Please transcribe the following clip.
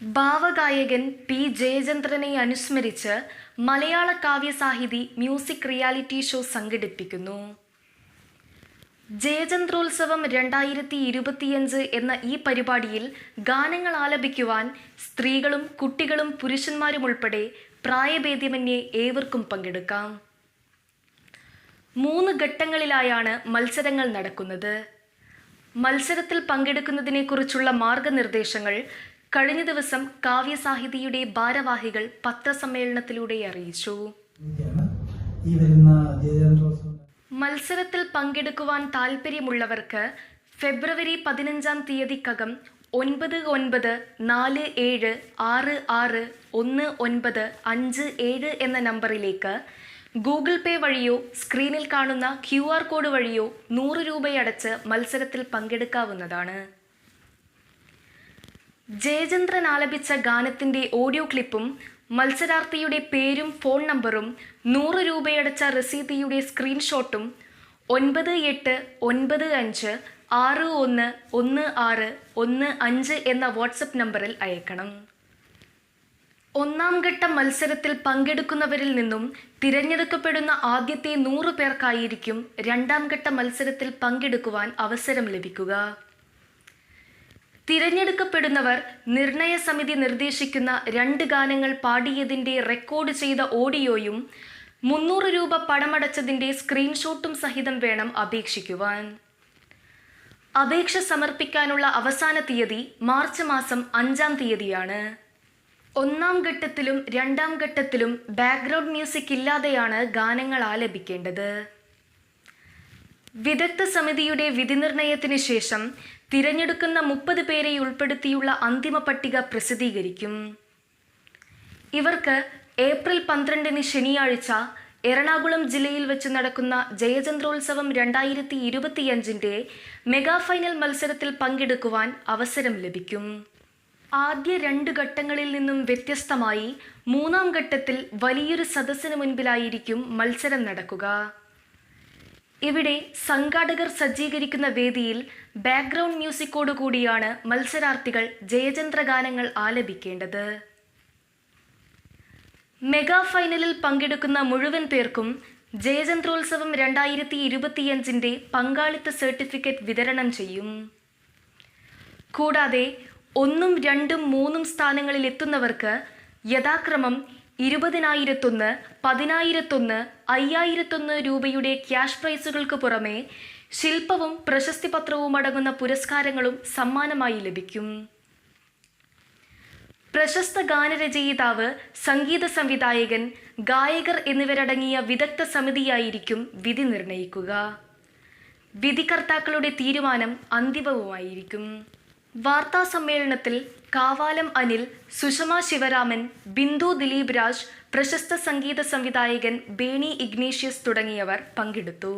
ഭാവഗായകൻ P ജയചന്ദ്രനെ അനുസ്മരിച്ച് മലയാള കാവ്യസാഹിതി music reality show സംഘടിപ്പിക്കുന്നു. ജയചന്ദ്രോത്സവം രണ്ടായിരത്തി ഇരുപത്തിയഞ്ച് എന്ന ഈ പരിപാടിയിൽ ഗാനങ്ങൾ ആലപിക്കുവാൻ സ്ത്രീകളും കുട്ടികളും പുരുഷന്മാരും ഉൾപ്പെടെ പ്രായഭേദ്യമന്യേ ഏവർക്കും പങ്കെടുക്കാം. മൂന്ന് ഘട്ടങ്ങളിലായാണ് മത്സരങ്ങൾ നടക്കുന്നത്. മത്സരത്തിൽ പങ്കെടുക്കുന്നതിനെക്കുറിച്ചുള്ള മാർഗനിർദ്ദേശങ്ങൾ കഴിഞ്ഞ ദിവസം കാവ്യസാഹിതിയുടെ ഭാരവാഹികൾ പത്രസമ്മേളനത്തിലൂടെ അറിയിച്ചു. മത്സരത്തിൽ പങ്കെടുക്കുവാൻ താൽപ്പര്യമുള്ളവർക്ക് ഫെബ്രുവരി പതിനഞ്ചാം തീയതിക്കകം ഒൻപത് ഒൻപത് നാല് ഏഴ് ആറ് ആറ് ഒന്ന് ഒൻപത് അഞ്ച് ഏഴ് എന്ന നമ്പറിലേക്ക് ഗൂഗിൾ പേ വഴിയോ സ്ക്രീനിൽ കാണുന്ന ക്യു കോഡ് വഴിയോ നൂറ് രൂപയടച്ച് മത്സരത്തിൽ പങ്കെടുക്കാവുന്നതാണ്. ജയചന്ദ്രൻ ആലപിച്ച ഗാനത്തിന്റെ ഓഡിയോ ക്ലിപ്പും മത്സരാർത്ഥിയുടെ പേരും ഫോൺ നമ്പറും നൂറ് രൂപയടച്ച രസീതിയുടെ സ്ക്രീൻഷോട്ടും ഒൻപത് എട്ട് ഒൻപത് അഞ്ച് ആറ് ഒന്ന് ഒന്ന് ആറ് ഒന്ന് അഞ്ച് എന്ന വാട്സപ്പ് നമ്പറിൽ അയക്കണം. ഒന്നാം ഘട്ട മത്സരത്തിൽ പങ്കെടുക്കുന്നവരിൽ നിന്നും തിരഞ്ഞെടുക്കപ്പെടുന്ന ആദ്യത്തെ നൂറ് പേർക്കായിരിക്കും രണ്ടാം ഘട്ട മത്സരത്തിൽ പങ്കെടുക്കുവാൻ അവസരം ലഭിക്കുക. തിരഞ്ഞെടുക്കപ്പെടുന്നവർ നിർണയ സമിതി നിർദ്ദേശിക്കുന്ന രണ്ട് ഗാനങ്ങൾ പാടിയതിന്റെ റെക്കോർഡ് ചെയ്ത ഓഡിയോയും മുന്നൂറ് രൂപ പണമടച്ചതിന്റെ സ്ക്രീൻഷോട്ടും സഹിതം വേണം അപേക്ഷിക്കുവാൻ. അപേക്ഷ സമർപ്പിക്കാനുള്ള അവസാന തീയതി മാർച്ച് മാസം അഞ്ചാം തീയതിയാണ്. ഒന്നാം ഘട്ടത്തിലും രണ്ടാം ഘട്ടത്തിലും ബാക്ക്ഗ്രൗണ്ട് മ്യൂസിക് ഇല്ലാതെയാണ് ഗാനങ്ങൾ ആലപിക്കേണ്ടത് വിദഗ്ധ സമിതിയുടെ വിധിനിർണയത്തിന് ശേഷം തിരഞ്ഞെടുക്കുന്ന മുപ്പത് പേരെ ഉൾപ്പെടുത്തിയുള്ള അന്തിമ പട്ടിക പ്രസിദ്ധീകരിക്കും. ഇവർക്ക് ഏപ്രിൽ പന്ത്രണ്ടിന് ശനിയാഴ്ച എറണാകുളം ജില്ലയിൽ വെച്ച് നടക്കുന്ന ജയചന്ദ്രോത്സവം രണ്ടായിരത്തി ഇരുപത്തിയഞ്ചിന്റെ മെഗാ ഫൈനൽ മത്സരത്തിൽ പങ്കെടുക്കുവാൻ അവസരം ലഭിക്കും. ആദ്യ രണ്ട് ഘട്ടങ്ങളിൽ നിന്നും വ്യത്യസ്തമായി മൂന്നാം ഘട്ടത്തിൽ വലിയൊരു സദസ്സിന് മുൻപിലായിരിക്കും മത്സരം നടക്കുക. ഇവിടെ സംഘാടകർ സജ്ജീകരിക്കുന്ന വേദിയിൽ ബാക്ക്ഗ്രൗണ്ട് മ്യൂസിക്കോടുകൂടിയാണ് മത്സരാർത്ഥികൾ ജയചന്ദ്ര ഗാനങ്ങൾ ആലപിക്കേണ്ടത്. മെഗാ ഫൈനലിൽ പങ്കെടുക്കുന്ന മുഴുവൻ പേർക്കും ജയചന്ദ്രോത്സവം രണ്ടായിരത്തി ഇരുപത്തിയഞ്ചിന്റെ പങ്കാളിത്ത സർട്ടിഫിക്കറ്റ് വിതരണം ചെയ്യും. കൂടാതെ ഒന്നും രണ്ടും മൂന്നും സ്ഥാനങ്ങളിൽ എത്തുന്നവർക്ക് യഥാക്രമം ഇരുപതിനായിരത്തൊന്ന് പതിനായിരത്തൊന്ന് അയ്യായിരത്തൊന്ന് രൂപയുടെ ക്യാഷ് പ്രൈസുകൾക്ക് പുറമെ ശില്പവും പ്രശസ്തി പത്രവും അടങ്ങുന്ന പുരസ്കാരങ്ങളും സമ്മാനമായി ലഭിക്കും. പ്രശസ്ത ഗാനരചയിതാവ് സംഗീത സംവിധായകൻ ഗായകർ എന്നിവരടങ്ങിയ വിദഗ്ധ സമിതിയായിരിക്കും വിധി നിർണയിക്കുക. വിധികർത്താക്കളുടെ തീരുമാനം അന്തിമവുമായിരിക്കും. വാർത്താ സമ്മേളനത്തിൽ കാവാലം അനിൽ സുഷമ ശിവരാമൻ ബിന്ദു ദിലീപ് രാജ് പ്രശസ്ത സംഗീത സംവിധായകൻ ബേണി ഇഗ്നേഷ്യസ് തുടങ്ങിയവർ പങ്കെടുത്തു.